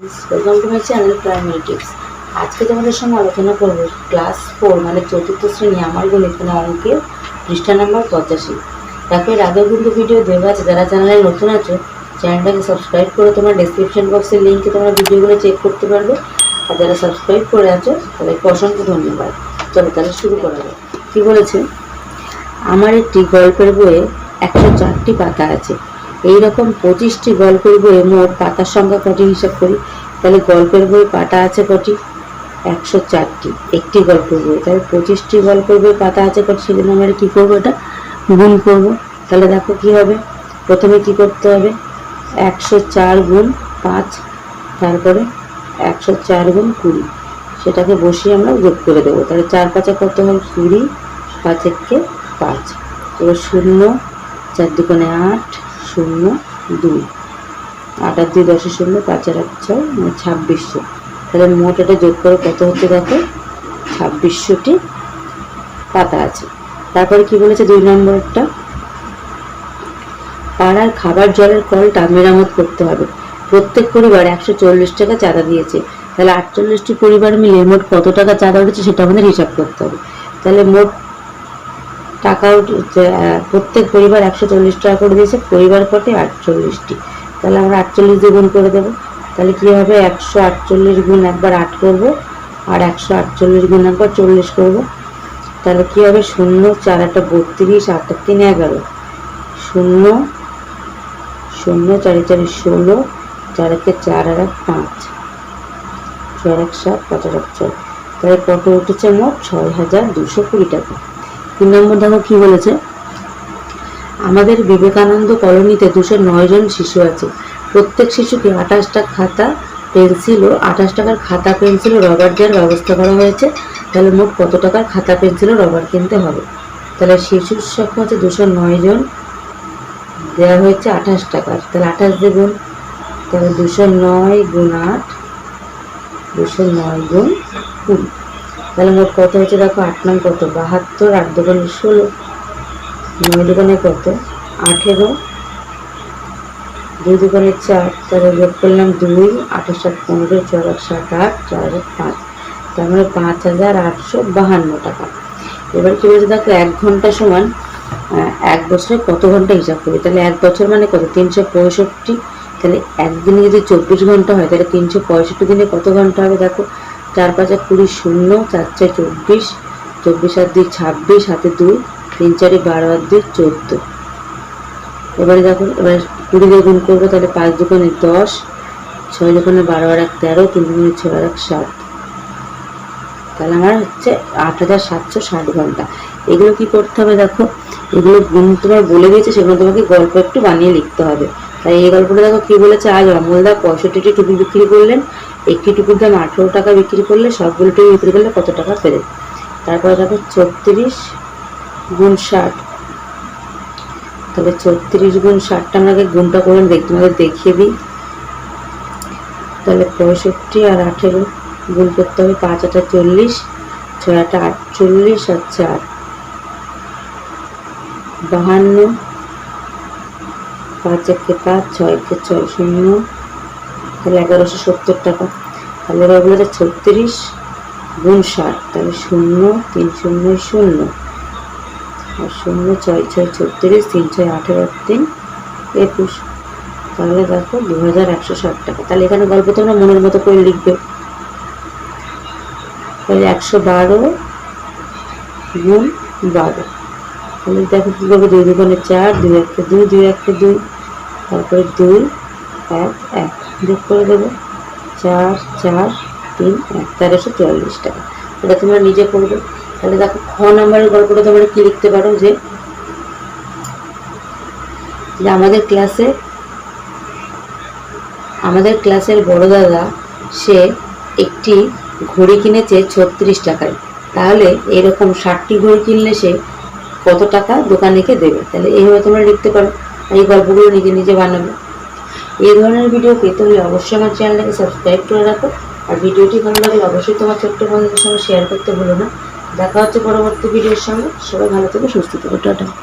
Welcome to my channel primary tips আজকে তোমাদের সঙ্গে আলোচনা করব ক্লাস ফোর মানে চতুর্থ শ্রেণি আমার গণিত মানে অঙ্কের পৃষ্ঠা নাম্বার পঁচাশি। দেখো, এর আগেও কিন্তু ভিডিও দেওয়া আছে, যারা চ্যানেলে নতুন আছো চ্যানেলটাকে সাবস্ক্রাইব করে তোমার ডেসক্রিপশন বক্সের লিঙ্কে তোমরা ভিডিওগুলো চেক করতে পারবে। আর যারা সাবস্ক্রাইব করে আছো, তাদেরকে অসংখ্য ধন্যবাদ। চলো তাহলে শুরু করা যাক। কী বলেছে? আমার একটি গল্পের বইয়ে একশো চারটি পাতা আছে। এই রকম পঁচিশটি গল্পের বইয়ে মোট পাতার সংখ্যা কটি হিসাব করি? তাহলে গল্পের বই পাতা আছে কটি? একশো চারটি। একটি গল্পের বই। তাহলে পঁচিশটি গল্পের বই পাতা আছে কটি? সেজন্য আমরা কী করব এটা? গুণ করব। তাহলে দেখো কি হবে? প্রথমে কি করতে হবে? একশো চার গুণ পাঁচ, তারপরে একশো চার গুণ কুড়ি। সেটাকে বসিয়ে আমরা যোগ করে দেবো। তাহলে চার পাঁচে কত হয় কুড়ি পাঁচ একে পাঁচ। এবার শূন্য চার দুকোণে আট শূন্য দুই। আট আর দুই দশে শূন্য, পাঁচ আর এক ছয় মানে ছাব্বিশশো। তাহলে মোট এটা যোগ করে, কত হচ্ছে দেখো? ছাব্বিশশোটি পাতা আছে। তারপরে কি বলেছে দুই নম্বরটা? পাড়ার খাবার জলের কলটা মেরামত করতে হবে। প্রত্যেক পরিবার একশো চল্লিশ টাকা চাঁদা দিয়েছে। তাহলে আটচল্লিশটি পরিবার মিলে মোট কত টাকা চাঁদা উঠেছে সেটা আমাদের হিসাব করতে হবে। তাহলে মোট টাকা প্রত্যেক পরিবার একশো চল্লিশ টাকা করে দিয়েছে, পরিবার কটে আটচল্লিশটি। তাহলে আমরা আটচল্লিশ দিয়ে গুণ করে দেবো। তাহলে কী হবে? একশো আটচল্লিশ গুণ একবার আট করব, আর একশো আটচল্লিশ গুণ একবার চল্লিশ করব। তাহলে কী হবে? শূন্য, চার একটা বত্রিশ, আট আর তিন এগারো। শূন্য শূন্য, চারি চারি ষোলো, চার একে চার আর এক পাঁচ। ছয় এক সাত, পাঁচ আর এক ছয়। তাহলে কত উঠেছে মোট? ছয় হাজার দুশো কুড়ি টাকা। তিন নম্বর দেখো কি বলেছে? আমাদের বিবেকানন্দ কলোনিতে দুশো নয় জন শিশু আছে। প্রত্যেক শিশুকে আঠাশটা খাতা পেন্সিল ও আঠাশ টাকার খাতা পেন্সিল ও রবার দেওয়ার ব্যবস্থা করা হয়েছে। তাহলে মোট কত টাকার খাতা পেন্সিল ও রবার কিনতে হবে? তাহলে শিশুর সংখ্যা হচ্ছে দুশো নয় জন। দেওয়া হয়েছে আঠাশ টাকার। তাহলে আঠাশ দেগুন তাহলে দুশো নয় গুণ আট, দুশো নয় গুণ কুড়ি। তাহলে মোট কত হচ্ছে? দেখো, আট নং কত? বাহাত্তর আট দোকানে ষোলো। নয় দোকানে কত? আঠেরো। দুই দোকানে চার, তাহলে যোগ করলাম দুই, আঠাশ সাত পনেরো, চার এক সাত আট, চার এক পাঁচ। তার মানে পাঁচ হাজার আটশো বাহান্ন টাকা। এবার কি বলছে? দেখো, এক ঘণ্টা সমান এক বছরে কত ঘণ্টা হিসাব করি তাহলে এক বছর মানে কত? তিনশো পঁয়ষট্টি। তাহলে একদিনে যদি চব্বিশ ঘণ্টা হয়, তাহলে তিনশো পঁয়ষট্টি দিনে কত ঘণ্টা হবে? দেখো চার পাঁচা কুড়ি শূন্য চার চার চব্বিশ চব্বিশ আর দুই, ছাব্বিশ, হাতে দুই, তিন, চারি, বারো আর দুই, চোদ্দ। এবারে দেখো এবার কুড়ি দিয়ে গুণ করব, তাহলে পাঁচ দোকানে দশ, ছয় দোকানে বারো আর এক তেরো, তিন দোকানে ছয় আর এক সাত। তাহলে আমার হচ্ছে আট হাজার সাতশো ষাট ঘণ্টা। এগুলো কি করতে হবে দেখো? এগুলো গুণ তোমার বলে দিয়েছে, সেগুলো তোমাকে গল্প একটু বানিয়ে লিখতে হবে। তাই এই গল্পটা দেখো কি বলেছে? আজ অমলদা পঁয়ষট্টিটি টুপি বিক্রি করলেন, একটি টুপির দাম আঠেরো টাকা বিক্রি করলে সবগুলো টুপি বিক্রি করলে কত টাকা পেলেন তারপরে দেখো ছত্রিশ গুণ ষাট। তাহলে ছত্রিশ গুণ ষাটটা আগে গুণটা করে দেখ তোমাদের দেখিয়ে দিই। তাহলে পঁয়ষট্টি আর আঠেরো গুণ করতে হবে, পাঁচ আটা চল্লিশ, ছয় আটা আটচল্লিশ আর চার। বাহান্ন পাঁচ একে পাঁচ, ছয় একে ছয় শূন্য, তাহলে এগারোশো সত্তর টাকা। তাহলে বলে ছত্রিশ গুণ ষাট, তাহলে শূন্য, তিন শূন্য শূন্য। আর শূন্য, ছয় ছয়, ছত্রিশ, তিন, ছয়, আঠেরো, তিন, একুশ। তাহলে দেখো দু হাজার একশো ষাট টাকা। তাহলে এখানে গল্প তোমরা মনের মতো করে লিখবে। তাহলে একশো বারো গুণ বারো। তাহলে দেখো কী করব দুই দুগুণে চার, দুই একটা দুই দুই একটা দুই, তারপরে দুই, এক এক, যোগ করে দেবো। চার চার, তিন, এক তেরোশো চুয়াল্লিশ টাকা। এটা তোমরা নিজে করবে। তাহলে দেখো খ নাম্বারের গল্পটা তোমরা কী লিখতে পারো যে আমাদের ক্লাসে, আমাদের ক্লাসের বড় দাদা, সে একটি ঘড়ি কিনেছে ছত্রিশ টাকায়। তাহলে এরকম ষাটটি ঘড়ি কিনলে সে কত টাকা দোকানিকে দেবে? তাহলে এইভাবে তোমরা লিখতে পারো। এই গল্পগুলো নিজে নিজে বানাবে। এই ধরনের ভিডিও পেতে হলে অবশ্যই আমার চ্যানেলটাকে সাবস্ক্রাইব করে রাখো। আর ভিডিওটি ভালো লাগলে অবশ্যই তোমার ছোট্ট বন্ধুদের সঙ্গে শেয়ার করতে ভুলো না। দেখা হচ্ছে পরবর্তী ভিডিওর সঙ্গে। সবাই ভালো থেকে, সুস্থ থেকো। টাটা।